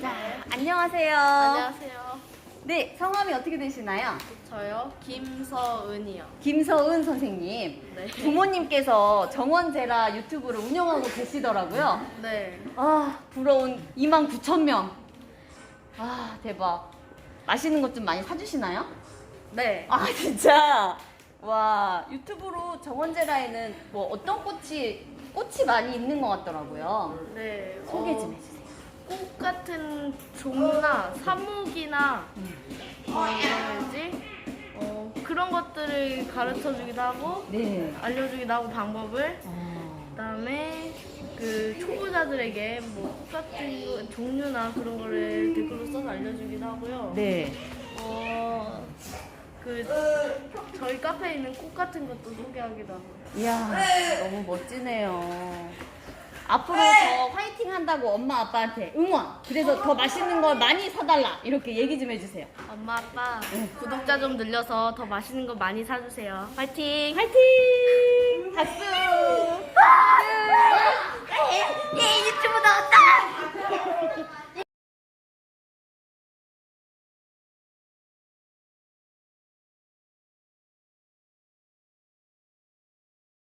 자, 안녕하세요. 안녕하세요. 네, 성함이 어떻게 되시나요? 저요 김서은이요. 김서은 선생님. 네. 부모님께서 정원제라 유튜브를 운영하고 계시더라고요. 네. 아, 부러운 2만 9천 명. 아, 대박. 맛있는 것 좀 많이 사주시나요? 네. 아, 진짜. 와, 유튜브로 정원제라에는 뭐 어떤 꽃이, 꽃이 많이 있는 것 같더라고요. 네. 소개 어, 좀 해주세요. 꽃 같은 종류나 삽목이나 뭐 뭐지? 어, 그런 것들을 가르쳐 주기도 하고 네. 알려주기도 하고 방법을 어, 그다음에 그 초보자들에게 뭐꽃 같은 거, 종류나 그런 거를 댓글로 써서 알려주기도 하고요. 네. 어, 그 저희 카페에 있는 꽃 같은 것도 소개하기도 하고. 이야, 너무 멋지네요. 앞으로 더 화이팅 한다고 엄마 아빠한테 응원. 그래서 더 맛있는 걸 많이 사달라. 이렇게 얘기 좀 해주세요. 엄마 아빠 구독자 좀 늘려서 더 맛있는 거 많이 사주세요. 화이팅! 화이팅!